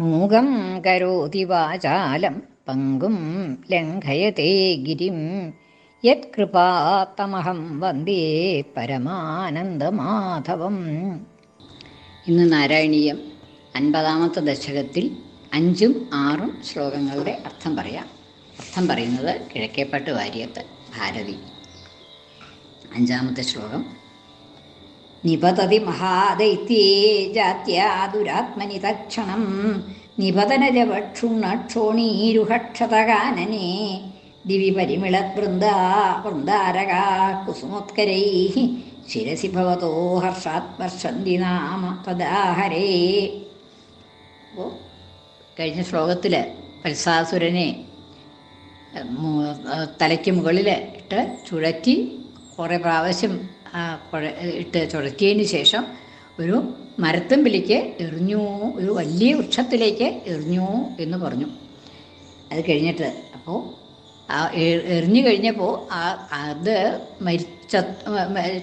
മൂകം കരോതി വാചാലം പങ്കും ലംഘയത്തെ ഗിരിം. യത്കൃപാത്തമഹം വന്ദേ പരമാനന്ദമാധവം. ഇന്ന് നാരായണീയം അൻപതാമത്തെ ദശകത്തിൽ അഞ്ചും ആറും ശ്ലോകങ്ങളുടെ അർത്ഥം പറയാം. അർത്ഥം പറയുന്നത് കിഴക്കേപ്പാട്ട് വാര്യത്ത് ഭാരതി. അഞ്ചാമത്തെ ശ്ലോകം. നിപതതി മഹാദൈത്യേ ജാത്യാദുരാത്മനി തക്ഷണം നിപതനജവക്ഷുണ്ണക്ഷോണീരുഹക്ഷതകാനനെ ദിവി പരിമിളവൃന്ദ വൃന്ദാരകാ കുസുമോത്കരൈ ശിരസി ഭവതോ ഹർഷാത് വർഷന്തി നാമ തദാഹരേ. അപ്പോൾ കഴിഞ്ഞ ശ്ലോകത്തിൽ പത്സാസുരനെ തലയ്ക്ക് മുകളിൽ ഇട്ട് ചുഴറ്റി കുറേ പ്രാവശ്യം കുഴ ഇട്ട് ചുഴറ്റിയതിന് ശേഷം ഒരു മരത്തമ്പിലേക്ക് എറിഞ്ഞു ഒരു വലിയ വൃക്ഷത്തിലേക്ക് എറിഞ്ഞു എന്ന് പറഞ്ഞു. അത് കഴിഞ്ഞിട്ട് അപ്പോൾ ആ എറിഞ്ഞു കഴിഞ്ഞപ്പോൾ ആ അത് മരിച്ച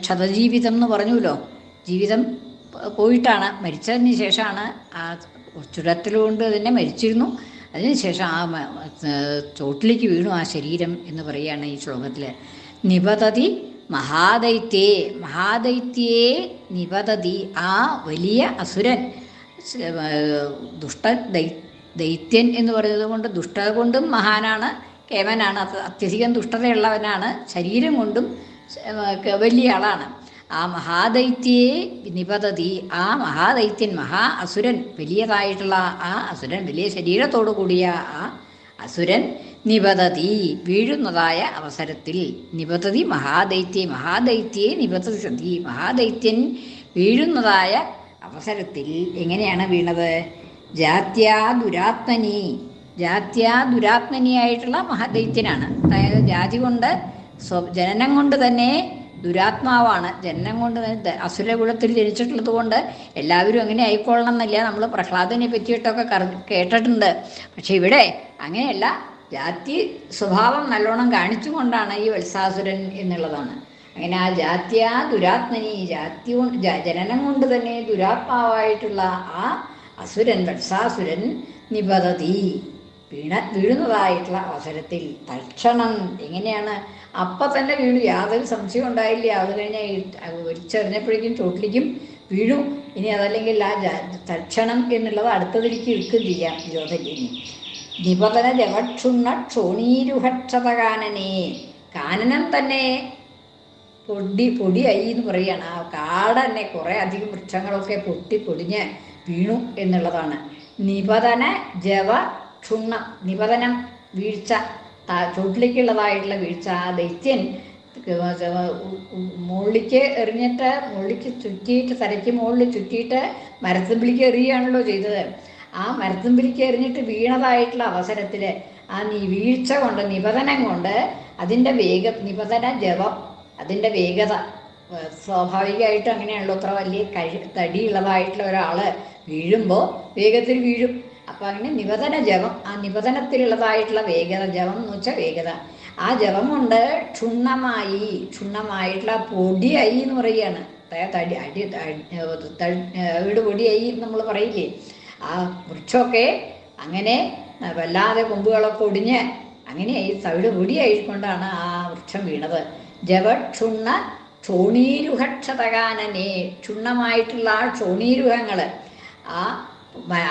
ക്ഷതജീവിതം എന്ന് പറഞ്ഞുല്ലോ ജീവിതം പോയിട്ടാണ്. മരിച്ചതിന് ശേഷമാണ് ആ ചുരത്തിലുകൊണ്ട് തന്നെ മരിച്ചിരുന്നു. അതിനുശേഷം ആ ചോട്ടിലേക്ക് വീണു ആ ശരീരം എന്ന് പറയുകയാണ് ഈ ശ്ലോകത്തിൽ നിപതതി മഹാദൈത്യേ മഹാദൈത്യേ നിപതതി ആ വലിയ അസുരൻ. ദുഷ്ട ദൈത്യൻ എന്ന് പറയുന്നത് കൊണ്ട് ദുഷ്ടത കൊണ്ടും മഹാനാണ് കേമനാണ് അത്യധികം ദുഷ്ടതയുള്ളവനാണ് ശരീരം കൊണ്ടും വലിയ ആളാണ്. ആ മഹാദൈത്യേ നിപതതി ആ മഹാദൈത്യൻ മഹാ അസുരൻ വലിയതായിട്ടുള്ള ആ അസുരൻ വലിയ ശരീരത്തോടു കൂടിയ ആ അസുരൻ നിപതതി വീഴുന്നതായ അവസരത്തിൽ നിപതതി മഹാദൈത്യ മഹാദൈത്യേ നിപതതി മഹാദൈത്യൻ വീഴുന്നതായ അവസരത്തിൽ എങ്ങനെയാണ് വീണത്? ജാത്യാ ദുരാത്മനി ജാത്യാ ദുരാത്മനിയായിട്ടുള്ള മഹാദൈത്യനാണ്. അതായത് ജാതി കൊണ്ട് സ്വ ജനനം കൊണ്ട് തന്നെ ദുരാത്മാവാണ്. ജനനം കൊണ്ട് അസുരകുലത്തിൽ ജനിച്ചിട്ടുള്ളത് കൊണ്ട് എല്ലാവരും അങ്ങനെ ആയിക്കൊള്ളണം എന്നില്ല. നമ്മൾ പ്രഹ്ലാദനെ പറ്റിയിട്ടൊക്കെ കേട്ടിട്ടുണ്ട്. പക്ഷെ ഇവിടെ അങ്ങനെയല്ല. ജാതി സ്വഭാവം നല്ലോണം കാണിച്ചുകൊണ്ടാണ് ഈ വത്സാസുരൻ എന്നുള്ളതാണ്. അങ്ങനെ ആ ജാത്യ ദുരാത്മനി ജാതി ജനനം കൊണ്ട് തന്നെ ദുരാത്മാവായിട്ടുള്ള ആ അസുരൻ വത്സാസുരൻ നിപതതി വീണ വീഴുന്നതായിട്ടുള്ള അവസരത്തിൽ തൽക്ഷണം എങ്ങനെയാണ്? അപ്പം തന്നെ വീണു. യാതൊരു സംശയം ഉണ്ടായില്ല. അത് കഴിഞ്ഞാൽ ഒരിച്ചെറിഞ്ഞപ്പോഴേക്കും ചോട്ടിലേക്കും വീഴും ഇനി അതല്ലെങ്കിൽ ആ തൽക്ഷണം എന്നുള്ളത് അടുത്തതിലേക്ക് ചെയ്യാം. ജ്യോതലിനി നിപതന ജവക്ഷുണ്ണ ക്ഷോണീരുഹക്ഷതകാനനെ. കാനനം തന്നെ പൊടി പൊടിയായി എന്ന് പറയുകയാണ്. ആ കാട് തന്നെ കുറേ അധികം വൃക്ഷങ്ങളൊക്കെ പൊട്ടി പൊടിഞ്ഞ് വീണു എന്നുള്ളതാണ്. നിപതന ജവ ക്ഷുണ്ണം നിപതനം വീഴ്ച ചുട്ടിലേക്കുള്ളതായിട്ടുള്ള വീഴ്ച. ആ ദൈത്യൻ മുകളിലേക്ക് എറിഞ്ഞിട്ട് മുകളിലേക്ക് ചുറ്റിയിട്ട് തലയ്ക്ക് മുകളിൽ ചുറ്റിയിട്ട് മരത്തുമ്പിളിക്ക് എറിയുകയാണല്ലോ ചെയ്തത്. ആ മരത്തുമ്പിളിക്ക് എറിഞ്ഞിട്ട് വീണതായിട്ടുള്ള അവസരത്തിൽ ആ നീ വീഴ്ച കൊണ്ട് നിബന്ധനം കൊണ്ട് അതിന്റെ വേഗ നിബന്ധന ജപം അതിന്റെ വേഗത സ്വാഭാവികമായിട്ടും അങ്ങനെയാണല്ലോ. അത്ര വലിയ കഴി തടിയുള്ളതായിട്ടുള്ള ഒരാൾ വീഴുമ്പോൾ വേഗത്തിൽ വീഴും. അപ്പം അങ്ങനെ നിബന്ധന ജപം ആ നിബന്ധനത്തിലുള്ളതായിട്ടുള്ള വേഗത ജപം എന്ന് വെച്ചാൽ വേഗത. ആ ജപം കൊണ്ട് ക്ഷുണ്ണമായി ക്ഷുണ്ണമായിട്ടുള്ള പൊടിയായി എന്ന് പറയുകയാണ്. തടി അടി വീട് പൊടിയായി നമ്മൾ പറയില്ലേ. ആ വൃക്ഷമൊക്കെ അങ്ങനെ വല്ലാതെ കൊമ്പുകളൊക്കെ ഒടിഞ്ഞ് അങ്ങനെയായി തവിട് പൊടിയായിക്കൊണ്ടാണ് ആ വൃക്ഷം വീണത്. ജവക്ഷുണ്ണ ക്ഷോണീരുഹക്ഷതകാനനെ ക്ഷുണ്ണമായിട്ടുള്ള ആ ക്ഷോണീരുഹങ്ങൾ ആ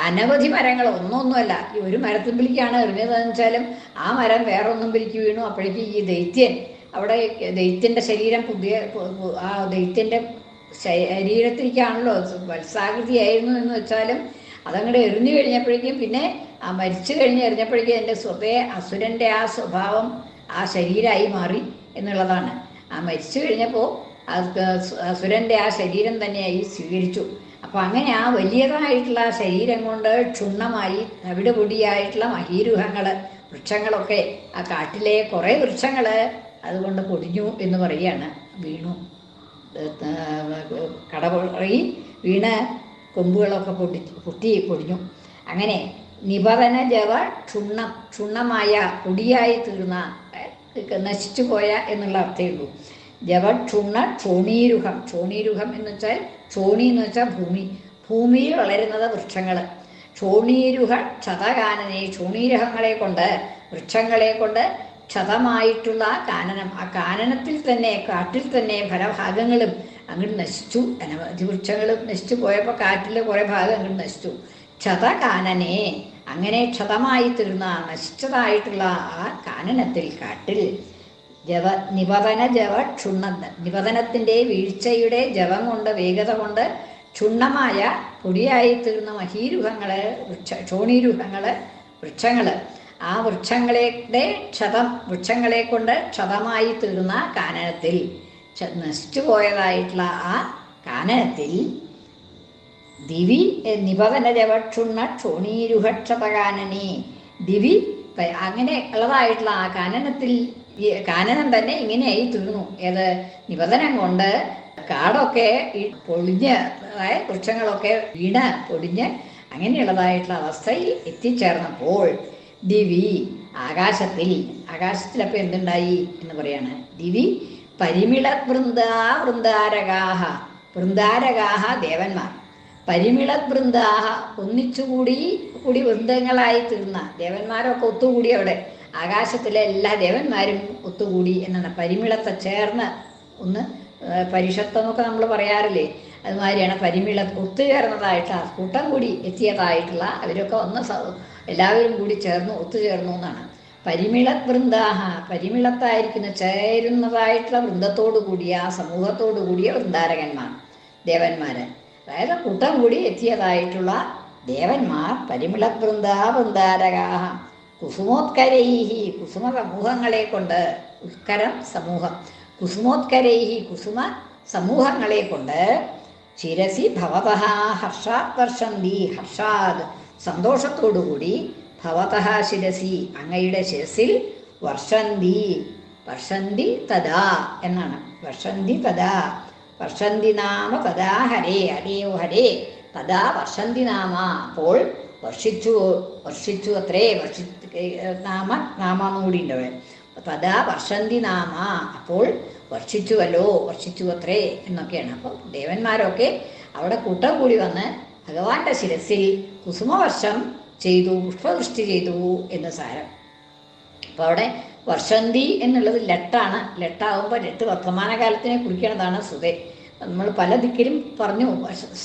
അനവധി മരങ്ങൾ ഒന്നൊന്നുമല്ല. ഈ ഒരു മരത്തുമ്പിളിക്കാണ് എറിഞ്ഞതെന്ന് വെച്ചാലും ആ മരം വേറെ ഒന്നും പിരിക്ക് വീണു. അപ്പോഴേക്ക് ഈ ദൈത്യൻ അവിടെ ദൈത്യന്റെ ശരീരം പുതിയ ആ ദൈത്യന്റെ ശരീരത്തിലേക്കാണല്ലോ. വത്സാകൃതിയായിരുന്നു എന്ന് വെച്ചാലും അതങ്ങോട്ട് എറിഞ്ഞു കഴിഞ്ഞപ്പോഴേക്കും പിന്നെ ആ മരിച്ചു കഴിഞ്ഞ് എറിഞ്ഞപ്പോഴേക്കും എന്റെ സ്വതേ അസുരന്റെ ആ സ്വഭാവം ആ ശരീരമായി മാറി എന്നുള്ളതാണ്. ആ മരിച്ചു കഴിഞ്ഞപ്പോൾ അസുരന്റെ ആ ശരീരം തന്നെയായി സ്വീകരിച്ചു. അപ്പോൾ അങ്ങനെ ആ വലിയതായിട്ടുള്ള ശരീരം കൊണ്ട് ക്ഷുണ്ണമായി തവിട് പൊടിയായിട്ടുള്ള മഹീരുഹങ്ങൾ വൃക്ഷങ്ങളൊക്കെ ആ കാട്ടിലെ കുറേ വൃക്ഷങ്ങൾ അതുകൊണ്ട് പൊടിഞ്ഞു എന്ന് പറയുകയാണ്. വീണു. കടപൊഴി വീണ് കൊമ്പുകളൊക്കെ പൊടി പൊട്ടി പൊടിഞ്ഞു. അങ്ങനെ നിപതന ജവ ക്ഷുണ്ണം ക്ഷുണ്ണമായ പൊടിയായി തീർന്ന നശിച്ചു പോയ എന്നുള്ള അർത്ഥമേ ഉള്ളൂ. ജവക്ഷുണ്ണ ക്ഷോണീരുഹം. ക്ഷോണീരുഹം എന്ന് വെച്ചാൽ ക്ഷോണി എന്ന് വെച്ചാൽ ഭൂമി. ഭൂമിയിൽ വളരുന്നത് വൃക്ഷങ്ങൾ ക്ഷോണീരുഹ ക്ഷതകാനനെ ക്ഷോണീരഹങ്ങളെ കൊണ്ട് വൃക്ഷങ്ങളെ കൊണ്ട് ക്ഷതമായിട്ടുള്ള കാനനം ആ കാനനത്തിൽ തന്നെ കാട്ടിൽ തന്നെ പല ഭാഗങ്ങളും അങ്ങോട്ട് നശിച്ചു. അനവധി വൃക്ഷങ്ങളും നശിച്ചു പോയപ്പോൾ കാറ്റിലെ കുറേ ഭാഗം അങ്ങോട്ട് നശിച്ചു. ക്ഷതകാനനെ അങ്ങനെ ക്ഷതമായി തീർന്ന നശിച്ചതായിട്ടുള്ള ആ കാനനത്തിൽ കാട്ടിൽ ജവ നിപതന ജവ ക്ഷുണ്ണ നിപതനത്തിന്റെ വീഴ്ചയുടെ ജവം കൊണ്ട് വേഗത കൊണ്ട് ക്ഷുണ്ണമായ പൊടിയായി തീർന്ന മഹീരുഹങ്ങൾ വൃക്ഷ ക്ഷോണീരുഹങ്ങൾ വൃക്ഷങ്ങൾ. ആ വൃക്ഷങ്ങളുടെ ക്ഷതം വൃക്ഷങ്ങളെ കൊണ്ട് ക്ഷതമായി തീർന്ന കാനനത്തിൽ നശിച്ചു പോയതായിട്ടുള്ള ആ കാനനത്തിൽ ദിവി നിപതന ജവക്ഷുണ്ണ ക്ഷോണീരുഹക്ഷതകാനനെ ദിവി അങ്ങനെ ഉള്ളതായിട്ടുള്ള ആ കാനനത്തിൽ ഈ കാനനം തന്നെ ഇങ്ങനെയായി തീർന്നു. ഏത് നിബന്ധനം കൊണ്ട് കാടൊക്കെ ഈ പൊളിഞ്ഞ് വൃക്ഷങ്ങളൊക്കെ വീണ് പൊടിഞ്ഞ് അങ്ങനെയുള്ളതായിട്ടുള്ള അവസ്ഥയിൽ എത്തിച്ചേർന്നപ്പോൾ ദിവി ആകാശത്തിൽ ആകാശത്തിലപ്പോൾ എന്തുണ്ടായി എന്ന് പറയാണ്. ദിവി പരിമിള വൃന്ദാ വൃന്ദാരകാഹ വൃന്ദാരകാഹ ദേവന്മാർ. പരിമിള വൃന്ദാഹ ഒന്നിച്ചുകൂടി കൂടി വൃന്ദങ്ങളായി തീർന്ന ദേവന്മാരൊക്കെ ഒത്തുകൂടി അവിടെ. ആകാശത്തിലെ എല്ലാ ദേവന്മാരും ഒത്തുകൂടി എന്നാണ്. പരിമിളത്തെ ചേർന്ന് ഒന്ന് പരിഷത്വമൊക്കെ നമ്മൾ പറയാറില്ലേ? അതുമാതിരിയാണ് പരിമിള ഒത്തുചേർന്നതായിട്ടുള്ള കൂട്ടം കൂടി എത്തിയതായിട്ടുള്ള അവരൊക്കെ ഒന്ന് എല്ലാവരും കൂടി ചേർന്ന് ഒത്തുചേർന്നു എന്നാണ്. പരിമിള വൃന്ദാഹ പരിമിളത്തായിരിക്കുന്ന ചേരുന്നതായിട്ടുള്ള വൃന്ദത്തോടു കൂടിയ സമൂഹത്തോടു കൂടിയ വൃന്ദാരകന്മാർ ദേവന്മാർ അതായത് കൂട്ടം കൂടി എത്തിയതായിട്ടുള്ള ദേവന്മാർ പരിമിള വൃന്ദാ വൃന്ദാരകാഹ. കുസുമോത്കരൈഹി കുസുമ സമൂഹങ്ങളെ കൊണ്ട് ഉത്കരം സമൂഹം. കുസുമോത്കരൈഹി കുസുമ സമൂഹങ്ങളെ കൊണ്ട് ശിരസി ഭവത ഹർഷാത് വർഷന്തി ഹർഷാത് സന്തോഷത്തോടുകൂടി ഭവത ശിരസി അങ്ങയുടെ ശിരസിൽ വർഷന്തി വർഷന്തി തഥാ എന്നാണ്. വർഷന്തി തഥാ വർഷന്തി നാമ തഥാ ഹരേ ഹരേയോ ഹരേ തഥാ വർഷന്തി നാമ അപ്പോൾ വർഷിച്ചു വർഷിച്ചു അത്രേ വർഷി നാമ നാമ എന്നുകൂടി ഉണ്ട് അവിടെ തഥാ വർഷന്തി നാമ. അപ്പോൾ വർഷിച്ചുവല്ലോ വർഷിച്ചു അത്രേ എന്നൊക്കെയാണ്. അപ്പോൾ ദേവന്മാരൊക്കെ അവിടെ കൂട്ടം കൂടി വന്ന് ഭഗവാന്റെ ശിരസിൽ കുസുമവർഷം ചെയ്തു പുഷ്പവൃഷ്ടി ചെയ്തു എന്ന് സാരം. അപ്പോൾ അവിടെ വർഷന്തി എന്നുള്ളത് ലട്ടാണ്. ലെട്ടാകുമ്പോൾ ലട്ട് വർത്തമാനകാലത്തിനെ കുറിക്കണതാണ് സുതേ നമ്മൾ പല ദിക്കിലും പറഞ്ഞു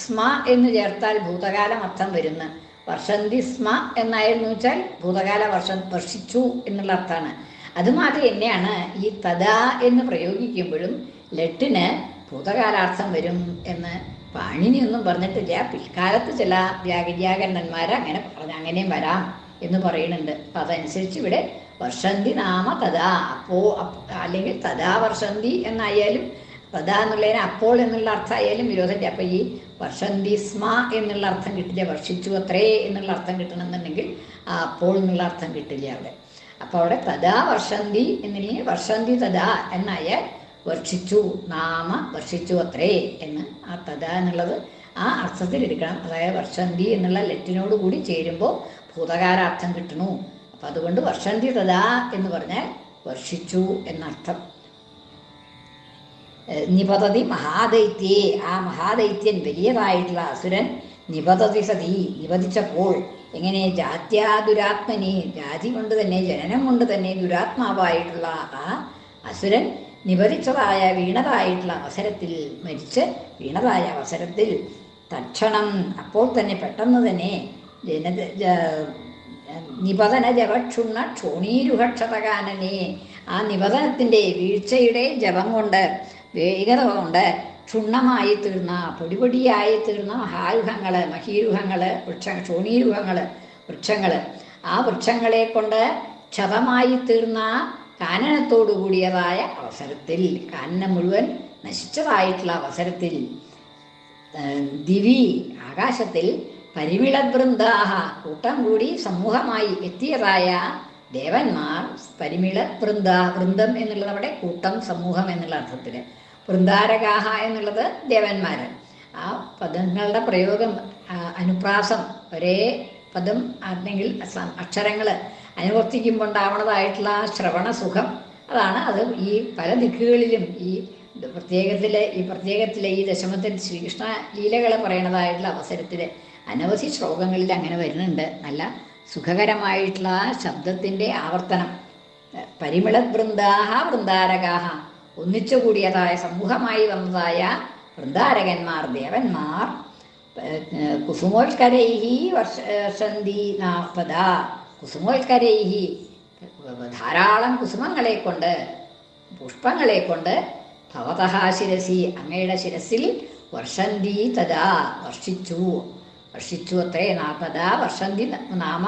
സ്മ എന്ന് ചേർത്താൽ ഭൂതകാലം അർത്ഥം വരുന്ന വർഷന്തി സ്മ എന്നായിരുന്നു വെച്ചാൽ ഭൂതകാല വർഷം വർഷിച്ചു എന്നുള്ള അർത്ഥമാണ്. അതുമാതിരി തന്നെയാണ് ഈ തഥാ എന്ന് പ്രയോഗിക്കുമ്പോഴും ലട്ടിന് ഭൂതകാലാർത്ഥം വരും എന്ന് പാണിനിയൊന്നും പറഞ്ഞിട്ടില്ല. പിൽക്കാലത്ത് ചില വ്യാകര്യാകരണന്മാർ അങ്ങനെ പറഞ്ഞ അങ്ങനെയും വരാം എന്ന് പറയുന്നുണ്ട്. അപ്പം അതനുസരിച്ച് ഇവിടെ വർഷന്തി നാമ തഥാ അപ്പോ അല്ലെങ്കിൽ തഥാ വർഷന്തി എന്നായാലും തഥാ എന്നുള്ളതിന് അപ്പോൾ എന്നുള്ള അർത്ഥമായാലും വിരോധമില്ല. അപ്പം ഈ വർഷന്തി സ്മ എന്നുള്ള അർത്ഥം കിട്ടില്ല വർഷിച്ചു അത്രേ എന്നുള്ള അർത്ഥം കിട്ടണമെന്നുണ്ടെങ്കിൽ അപ്പോൾ എന്നുള്ള അർത്ഥം കിട്ടില്ല അവിടെ. അപ്പോൾ അവിടെ തഥാ വർഷന്തി എന്നില്ലെങ്കിൽ വർഷന്തി തഥാ എന്നായാൽ വർഷിച്ചു നാമ വർഷിച്ചു അത്രേ എന്ന് ആ തഥാ എന്നുള്ളത് ആ അർത്ഥത്തിൽ എടുക്കണം. അതായത് വർഷന്തി എന്നുള്ള ലെറ്റിനോട് കൂടി ചേരുമ്പോൾ ഭൂതകാരാർത്ഥം കിട്ടണു. അപ്പം അതുകൊണ്ട് വർഷന്തി തഥാ എന്ന് പറഞ്ഞാൽ വർഷിച്ചു എന്നർത്ഥം. നിപതതി മഹാദൈത്യേ. ആ മഹാദൈത്യൻ വലിയതായിട്ടുള്ള അസുരൻ നിപതതി സതി നിപതിച്ചപ്പോൾ എങ്ങനെ ജാത്യാ ദുരാത്മനെ ജാതി കൊണ്ട് തന്നെ ജനനം കൊണ്ട് തന്നെ ദുരാത്മാവായിട്ടുള്ള ആ അസുരൻ നിപതിച്ചതായ വീണതായിട്ടുള്ള അവസരത്തിൽ മരിച്ച് വീണതായ അവസരത്തിൽ തക്ഷണം അപ്പോൾ തന്നെ പെട്ടെന്ന് തന്നെ ജന നിപതന ജപക്ഷുണ്ണ ക്ഷോണീരുഹക്ഷതകാനനെ ആ നിപതനത്തിന്റെ വീഴ്ചയുടെ ജപം കൊണ്ട് വേഗത കൊണ്ട് ക്ഷുണ്ണമായി തീർന്ന പൊടിപൊടിയായി തീർന്ന മഹായുഹങ്ങൾ മഹീരുഹങ്ങൾ വൃക്ഷ ക്ഷോണീരുഹങ്ങൾ വൃക്ഷങ്ങൾ ആ വൃക്ഷങ്ങളെ കൊണ്ട് ക്ഷതമായി തീർന്ന കാനനത്തോടു കൂടിയതായ അവസരത്തിൽ കാനനം മുഴുവൻ നശിച്ചതായിട്ടുള്ള അവസരത്തിൽ ദിവി ആകാശത്തിൽ പരിമിളവൃന്ദാഹ കൂട്ടം കൂടി സമൂഹമായി എത്തിയതായ ദേവന്മാർ പരിമിള വൃന്ദ വൃന്ദം എന്നുള്ളത് കൂട്ടം സമൂഹം എന്നുള്ള അർത്ഥത്തിൽ വൃന്ദാരകാഹ എന്നുള്ളത് ദേവന്മാർ ആ പദങ്ങളുടെ പ്രയോഗം അനുപ്രാസം ഒരേ പദം അല്ലെങ്കിൽ അക്ഷരങ്ങൾ അനുവർത്തിക്കുമ്പോൾ ഉണ്ടാവുന്നതായിട്ടുള്ള ആ ശ്രവണ സുഖം അതാണ് അത് ഈ പല ദിക്കുകളിലും ഈ പ്രത്യേകത്തിലെ ഈ പ്രത്യേകത്തിലെ ഈ ദശമത്തിൽ ശ്രീകൃഷ്ണ ലീലകൾ പറയണതായിട്ടുള്ള അവസരത്തിൽ അനവധി ശ്ലോകങ്ങളിൽ അങ്ങനെ വരുന്നുണ്ട്. നല്ല സുഖകരമായിട്ടുള്ള ശബ്ദത്തിന്റെ ആവർത്തനം. പരിമിള വൃന്ദാഹ വൃന്ദാരകാഹ. ഒന്നിച്ചു കൂടിയതായ സമൂഹമായി വന്നതായ വൃന്ദാരകന്മാർ ദേവന്മാർ കുസുമോൽക്കരൈഹി വർഷ വർഷന്തി നാൽപ്പത കുസുമോത്കരൈഹി ധാരാളം കുസുമങ്ങളെ കൊണ്ട് പുഷ്പങ്ങളെ കൊണ്ട് ഭവതഹ ശിരസി അങ്ങയുടെ ശിരസിൽ വർഷന്തി തഥാ വർഷിച്ചു. വർഷിച്ചു അത്രേ നാൽപ്പത വർഷന്തി നാമ.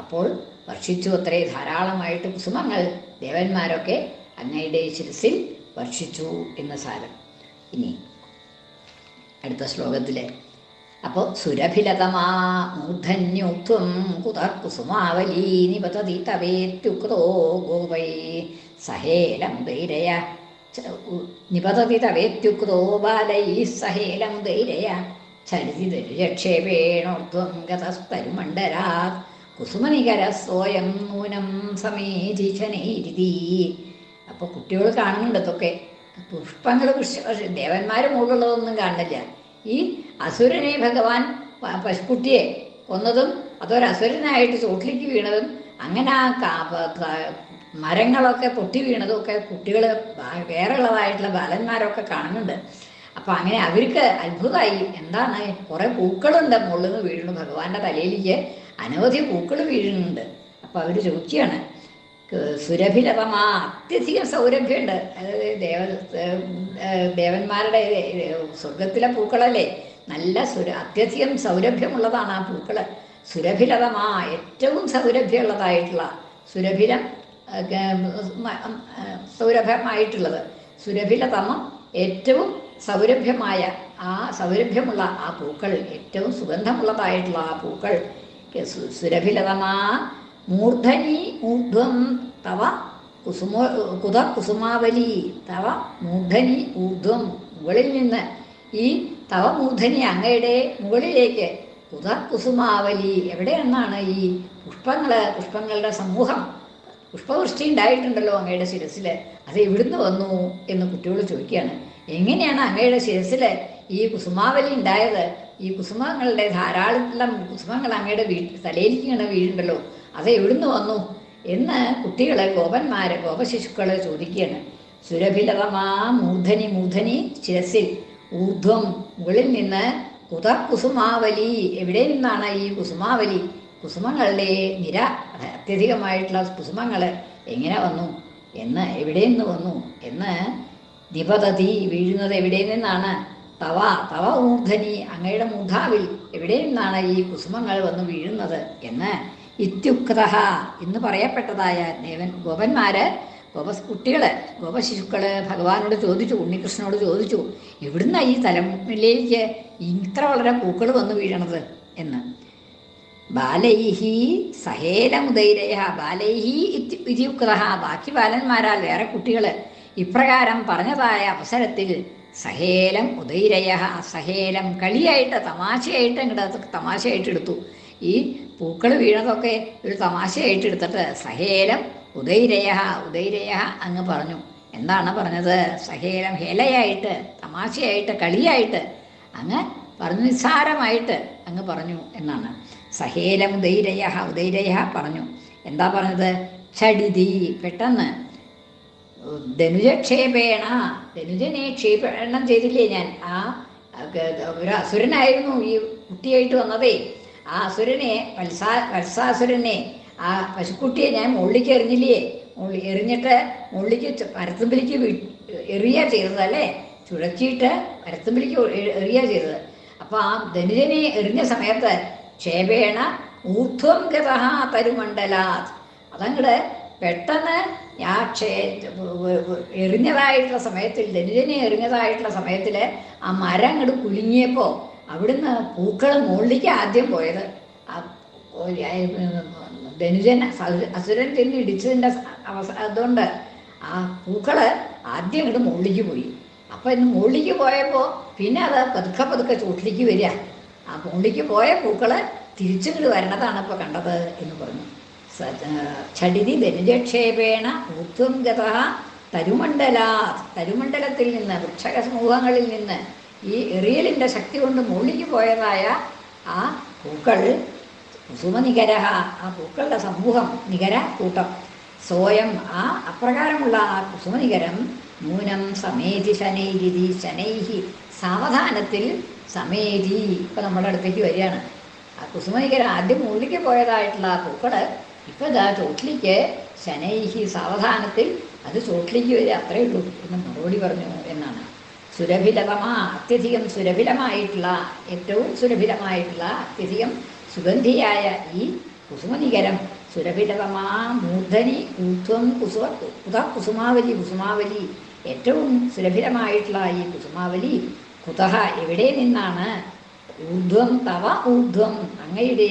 അപ്പോൾ വർഷിച്ചു അത്രേ ധാരാളമായിട്ട് കുസുമങ്ങൾ ദേവന്മാരൊക്കെ അങ്ങയുടെ ശിരസിൽ വർഷിച്ചു എന്ന് സാരം. ഇനി അടുത്ത ശ്ലോകത്തിലെ. അപ്പോൾ സുരഭിലതമാ മൂർധന്യോക്ത്വം കുതർക്കുസുമാവലീ നിപതതി തവേത്യുക്തോ ഗോപൈ സഹേലം ധൈരയ. നിപതതി തവേത്യുക്തോ ബാലൈ സഹേലമുദൈരയ ചരിതിരക്ഷേപേണോർധ്വം ഗതസ്തരുമണ്ഡരാ കുസുമനികര സ്വയം നൂനം സമേധിശനൈരിതി അപ്പോൾ കുട്ടികൾ കാണുന്നുണ്ട് ഇതൊക്കെ. പുഷ്പങ്ങൾ ദേവന്മാർ മുകളിലുള്ളതൊന്നും കാണുന്നില്ല ഈ അസുരനെ ഭഗവാൻ പശുക്കുട്ടിയെ കൊന്നതും അതൊരസുരനായിട്ട് ചോട്ടിലേക്ക് വീണതും അങ്ങനെ ആ മരങ്ങളൊക്കെ പൊട്ടി വീണതും ഒക്കെ കുട്ടികൾ വേറെയുള്ളതായിട്ടുള്ള ബാലന്മാരൊക്കെ കാണുന്നുണ്ട്. അപ്പം അങ്ങനെ അവർക്ക് അത്ഭുതമായി. എന്താണ്? കുറേ പൂക്കളുണ്ട് മുകളിൽ നിന്ന് വീഴുന്നു. ഭഗവാന്റെ തലയിലേക്ക് അനവധി പൂക്കൾ വീഴുന്നുണ്ട്. അപ്പോൾ അവർ ചോദിക്കുകയാണ് സുരഭിലതമാ അത്യധികം സൗരഭ്യമുണ്ട് അതായത് ദേവ ദേവന്മാരുടെ സ്വർഗത്തിലെ പൂക്കളല്ലേ? നല്ല സുര അത്യധികം സൗരഭ്യമുള്ളതാണ് ആ പൂക്കൾ സുരഭിലതമാ ഏറ്റവും സൗരഭ്യമുള്ളതായിട്ടുള്ള സുരഭിലം സൗരഭമായിട്ടുള്ളത് സുരഭിലതമം ഏറ്റവും സൗരഭ്യമായ ആ സൗരഭ്യമുള്ള ആ പൂക്കൾ ഏറ്റവും സുഗന്ധമുള്ളതായിട്ടുള്ള ആ പൂക്കൾ. സുരഭിലതമാ മൂർധനി ഊർധ്വം തവ കുസുമോ കുത കുസുമാവലി. തവ മൂർധനി ഊർധ്വം. മുകളിൽ നിന്ന് ഈ തവ മൂർധനി അങ്ങയുടെ മുകളിലേക്ക്. കുത കുസുമാവലി. എവിടെയെന്നാണ് ഈ പുഷ്പങ്ങൾ പുഷ്പങ്ങളുടെ സമൂഹം? പുഷ്പവൃഷ്ടി ഉണ്ടായിട്ടുണ്ടല്ലോ അങ്ങയുടെ ശിരസിൽ അത് എവിടുന്ന് വന്നു എന്ന് കുട്ടികൾ ചോദിക്കുകയാണ്. എങ്ങനെയാണ് അങ്ങയുടെ ശിരസിൽ ഈ കുസുമാവലി ഉണ്ടായത്? ഈ കുസുമങ്ങളുടെ ധാരാളം കുസുമങ്ങൾ അങ്ങയുടെ വീട്ടിൽ തലയിലേക്ക് വീഴുണ്ടല്ലോ. അത് എവിടുന്ന് വന്നു? എന്ന് കുട്ടികളെ ഗോപന്മാരെ ഗോപശിശുക്കളെ ചോദിക്കുകയാണ്. സുരഭിലതമാ മൂർധനി മൂർധനി ശിരസിൽ. ഊർധ്വം മുകളിൽ നിന്ന് കുത കുസുമാവലി. എവിടെ നിന്നാണ് ഈ കുസുമാവലി? കുസുമങ്ങളുടെ നിര അത് അത്യധികമായിട്ടുള്ള കുസുമങ്ങൾ എങ്ങനെ വന്നു? എന്ന് എവിടെ നിന്ന് വന്നു? എന്ന് നിപതതി വീഴുന്നത് എവിടെ നിന്നാണ്? തവ തവ മൂർധനി അങ്ങയുടെ മൂർധാവിൽ എവിടെ നിന്നാണ് ഈ കുസുമങ്ങൾ വന്ന് വീഴുന്നത്? എന്ന് ഇത്യുക്ത എന്ന് പറയപ്പെട്ടതായ ദേവൻ ഗോപന്മാര് ഗോപ കുട്ടികൾ ഗോപശിശുക്കൾ ഭഗവാനോട് ചോദിച്ചു ഉണ്ണികൃഷ്ണനോട് ചോദിച്ചു എവിടുന്ന ഈ തലമുറയിലേക്ക് ഇത്ര വളരെ പൂക്കൾ വന്നു വീഴണത്? എന്ന്. ബാലൈഹി സഹേലമുദൈരയ ബാലൈഹി ഇത്യുക്ത ബാക്കി ബാലന്മാരാൽ വേറെ കുട്ടികൾ ഇപ്രകാരം പറഞ്ഞതായ അവസരത്തിൽ സഹേലം ഉദൈരയ സഹേലം കളിയായിട്ട് തമാശയായിട്ട് അങ്ങോട്ട് തമാശയായിട്ട് എടുത്തു. ഈ പൂക്കൾ വീണതൊക്കെ ഒരു തമാശയായിട്ട് എടുത്തിട്ട് സഹേലം ഉദൈരയഹ ഉദൈരയഹ അങ്ങ് പറഞ്ഞു. എന്താണ് പറഞ്ഞത്? സഹേലം ഹേലയായിട്ട് തമാശയായിട്ട് കളിയായിട്ട് അങ്ങ് പറഞ്ഞു നിസ്സാരമായിട്ട് അങ്ങ് പറഞ്ഞു എന്നാണ്. സഹേലം ഉദൈരയ ഉദൈരയ പറഞ്ഞു. എന്താ പറഞ്ഞത്? ചടിതി പെട്ടെന്ന്. ധനുജക്ഷേപേണ ധനുജനെ ക്ഷേപണം ചെയ്തില്ലേ ഞാൻ? ആ ഒരു അസുരനായിരുന്നു ഈ കുട്ടിയായിട്ട് വന്നതേ. ആ അസുരനെ വത്സാ വത്സാസുരനെ ആ പശുക്കുട്ടിയെ ഞാൻ മുള്ളിക്ക് എറിഞ്ഞില്ലേ? മുള്ളി എറിഞ്ഞിട്ട് മുള്ളിക്ക് പരത്തുമ്പിലേക്ക് എറിയ ചെയ്തത് അല്ലേ? ചുഴച്ചിയിട്ട് മരത്തുമ്പിലേക്ക് എ- എറിയ ചെയ്തത്. അപ്പം ആ ധനുജനെ എറിഞ്ഞ സമയത്ത് ക്ഷേപേണ ഊർധ്വം ഗതഹ തരുമണ്ഡലാത്. അതങ്ങട് പെട്ടെന്ന് ആ ക്ഷേ എറിഞ്ഞതായിട്ടുള്ള സമയത്തിൽ ധനുജനെ എറിഞ്ഞതായിട്ടുള്ള സമയത്തിൽ ആ മരം അങ്ങോട്ട് കുലുങ്ങിയപ്പോൾ അവിടുന്ന് പൂക്കൾ മുകളിലേക്ക് ആദ്യം പോയത്. ധനുജൻ അസു- അസുരൻ ചെന്ന് ഇടിച്ചതിന്റെ അവസ അതുകൊണ്ട് ആ പൂക്കൾ ആദ്യം ഇങ്ങോട്ട് മുകളിലേക്ക് പോയി. അപ്പം ഇന്ന് മുകളിലേക്ക് പോയപ്പോൾ പിന്നെ അത് പതുക്കെ പതുക്കെ ചൂട്ടിലേക്ക് വരിക. ആ മുകളിലേക്ക് പോയ പൂക്കൾ തിരിച്ചിങ്ങോട്ട് വരണതാണ് ഇപ്പോൾ കണ്ടത് എന്ന് പറഞ്ഞു. ഛടിതി ധനുജക്ഷേപേണ ഊത്വം ഗത തരുമണ്ഡലാ തരുമണ്ഡലത്തിൽ നിന്ന് വൃക്ഷക സമൂഹങ്ങളിൽ നിന്ന് ഈ എറിയലിന്റെ ശക്തി കൊണ്ട് മുകളിലേക്ക് പോയതായ ആ പൂക്കൾ സുമനികര ആ പൂക്കളുടെ സമൂഹം നികര കൂട്ടം. സ്വയം ആ അപ്രകാരമുള്ള ആ കുസുമനികരം നൂനം സമേതി ശനൈരിതി ശനൈഹി സാവധാനത്തിൽ സമേതി. ഇപ്പം നമ്മുടെ അടുത്തേക്ക് വരികയാണ്. ആ കുസുമനികരം ആദ്യം മുകളിലേക്ക് പോയതായിട്ടുള്ള ആ പൂക്കൾ ഇപ്പം ഇതാ ചോട്ടിലേക്ക് ശനൈഹി സാവധാനത്തിൽ അത് ചോട്ടിലേക്ക് വരിക. അത്രയേ ഉള്ളൂ. എന്ന് മറുപടി പറഞ്ഞു എന്നാണ്. സുരഭിലതമാ അത്യധികം സുരഭിലമായിട്ടുള്ള ഏറ്റവും സുരഭിലമായിട്ടുള്ള അത്യധികം സുഗന്ധിയായ ഈ കുസുമനികരം. സുരഭിലതമാ മൂർധനി ഊർധ്വം കുസുമ കുത കുസുമാവലി കുസുമാവലി. ഏറ്റവും സുരഭിലമായിട്ടുള്ള ഈ കുസുമാവലി കുതഹ എവിടെ നിന്നാണ്? ഊർധ്വം തവ ഊർധ്വം. അങ്ങയുടെ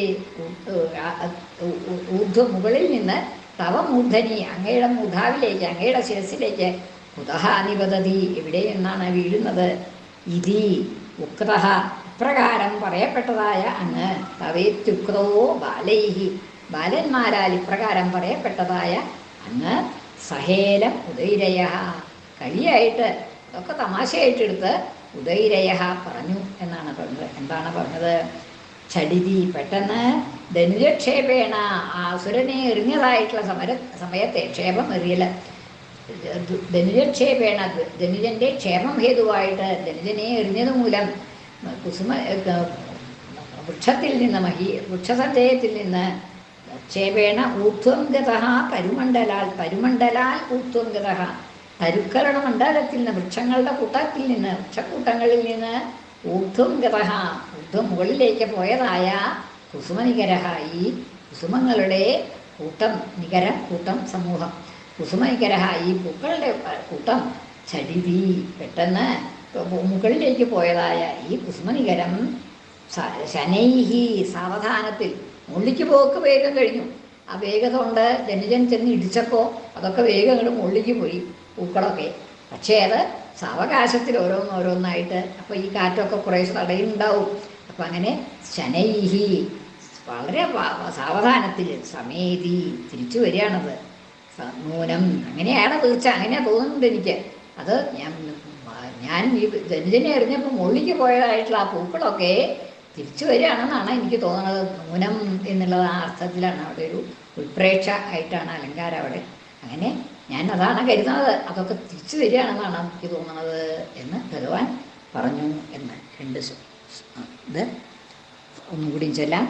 ഊർധ്വം മുകളിൽ നിന്ന് തവ മൂർധനി അങ്ങയുടെ മൂധാവിലേക്ക് അങ്ങയുടെ ശിരസിലേക്ക് കുതഹ നിപതതി എവിടെ എന്നാണ് വീഴുന്നത്? ഇതി ഉക്തഹ. ഇപ്രകാരം പറയപ്പെട്ടതായ അങ്ങ് തവേത്യുക്തോ ബാലൈഹി. ബാലന്മാരാൽ ഇപ്രകാരം പറയപ്പെട്ടതായ അങ്ങ് സഹേലം ഉദൈരയ കളിയായിട്ട് അതൊക്കെ തമാശയായിട്ടെടുത്ത് ഉദൈരയ പറഞ്ഞു എന്നാണ് പറഞ്ഞത്. എന്താണ് പറഞ്ഞത്? ചടിതി പെട്ടെന്ന് ധനുജക്ഷേപേണ ആ അസുരനെ എറിഞ്ഞതായിട്ടുള്ള സമര സമയത്തെ ക്ഷേപം എറിയൽ ധനുജക്ഷേപേണ ധനുജന്റെ ക്ഷേമം ഹേതുവായിട്ട് ധനുജനെ എറിഞ്ഞത് മൂലം കുസുമ വൃക്ഷത്തിൽ നിന്ന് മഹി വൃക്ഷസഞ്ചയത്തിൽ നിന്ന് ക്ഷേപേണ ഊർധ്വം ഗത പരുമണ്ഡലാൽ പരുമണ്ഡലാൽ ഊർധ്വം ഗത പരുക്കളുടെ മണ്ഡലത്തിൽ നിന്ന് വൃക്ഷങ്ങളുടെ കൂട്ടത്തിൽ നിന്ന് വൃക്ഷക്കൂട്ടങ്ങളിൽ നിന്ന് ഊർധ്വം ഗത ഊർധ്വം മുകളിലേക്ക് പോയതായ കുസുമനികരഹ ഈ കുസുമങ്ങളുടെ കൂട്ടം നികരം കൂട്ടം സമൂഹം. കുസുമനികരഹ ഈ പൂക്കളുടെ കൂട്ടം ചടിതി പെട്ടെന്ന് മുകളിലേക്ക് പോയതായ ഈ കുസുമനികരം ശനൈഹി സാവധാനത്തിൽ മുള്ളിക്ക് പോക്ക് വേഗം കഴിഞ്ഞു. ആ വേഗത കൊണ്ട് ജനുജൻ ചെന്ന് ഇടിച്ചപ്പോൾ അതൊക്കെ വേഗം അങ്ങോട്ട് മുള്ളിക്ക് പോയി പൂക്കളൊക്കെ. പക്ഷേ അത് സാവകാശത്തിൽ ഓരോന്നോരോന്നായിട്ട് അപ്പോൾ ഈ കാറ്റൊക്കെ കുറേ തടയുന്നുണ്ടാവും. അപ്പം അങ്ങനെ ശനൈഹി വളരെ സാവധാനത്തിൽ സമേതി തിരിച്ചു വരികയാണത്. നൂനം അങ്ങനെയാണ് തീർച്ച അങ്ങനെയാണ് തോന്നുന്നുണ്ട് എനിക്ക്. അത് ഞാൻ ഞാൻ ഈ ജനുജനെ എറിഞ്ഞപ്പോൾ മുള്ളിക്ക് പോയതായിട്ടുള്ള ആ പൂക്കളൊക്കെ തിരിച്ചു വരികയാണെന്നാണ് എനിക്ക് തോന്നുന്നത്. നൂനം എന്നുള്ളത് ആ അർത്ഥത്തിലാണ് അവിടെ ഒരു ഉൾപ്രേക്ഷ ആയിട്ടാണ് അലങ്കാരം അവിടെ. അങ്ങനെ ഞാൻ അതാണ് കരുതുന്നത്. അതൊക്കെ തിരിച്ചു വരികയാണെന്നാണ് എനിക്ക് തോന്നുന്നത് എന്ന് ഭഗവാൻ പറഞ്ഞു എന്ന്. രണ്ട് ഇത് ഒന്നുകൂടി ചൊല്ലാം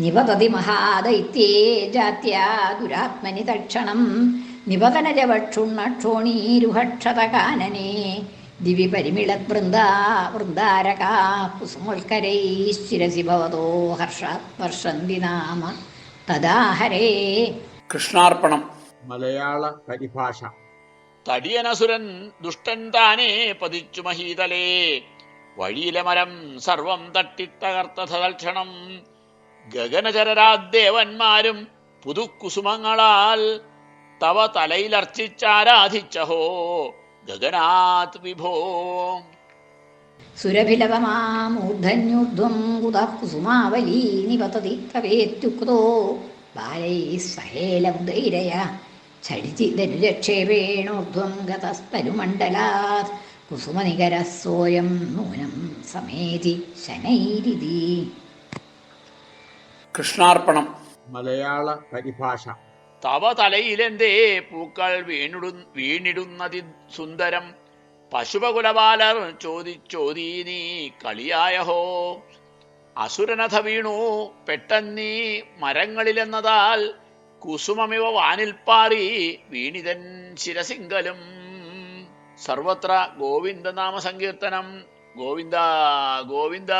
നിപതതി മഹാദൈത്യേ ജാത്യാ ദുരാത്മനി തക്ഷണം നിപതനജവക്ഷുണ്ണക്ഷോണീരുഹക്ഷതകാനനെ ദിവി പരിമിളത് വൃന്ദാ വൃന്ദാരകാ കുസുമോത്കരൈശ്ചിരസി ഭവതോ ഹർഷാത് വർഷന്തി നാമ. തദാ ഹരേ. കൃഷ്ണാർപ്പണം. മലയാള പരിഭാഷ. തടിയനസുരൻ ദുഷ്ടൻ താനേ പതിച്ചു മഹീതലേ. വഴിയിലെ മരം സർവം തട്ടിത്തകർത്ത തൽക്ഷണം. ഗഗനചരരാദേവന്മാരും പുതുക്കുസുമങ്ങളാൽ തവ തലയിലർച്ചിച്ചാരാധിച്ചഹോ ഗഗനാത് വിഭോ. സുരഭിലതമാമൂർധന്യൂർധ്വം കുതഃ കുസുമാവലീ നിപതതി തവേത്യുക്തോ. ബാലൈ സഹേലമുദൈരയ ഛടിതി ധനുരക്ഷേപേണോർധ്വം ഗതസ്തരുമണ്ഡലാത് കുസുമനികരः സോയം നൂനം സമേതി ശനൈരിതി. കൃഷ്ണാർപ്പണം. മലയാള പരിഭാഷ. തവ തലയിലെന്തേ പൂക്കൾ വീണിടു വീണിടുന്നതി സുന്ദരം. പശുപകുലപാലർ ചോദിച്ചോദീ നീ കളിയായഹോ? അസുരനഥ വീണു പെട്ടെന്നീ മരങ്ങളിലെന്നതാൽ കുസുമമിവ വാനിൽ പാറി വീണിതൻ ശിരസിങ്കലും. സർവത്ര ഗോവിന്ദ നാമ സങ്കീർത്തനം ഗോവിന്ദ ഗോവിന്ദ.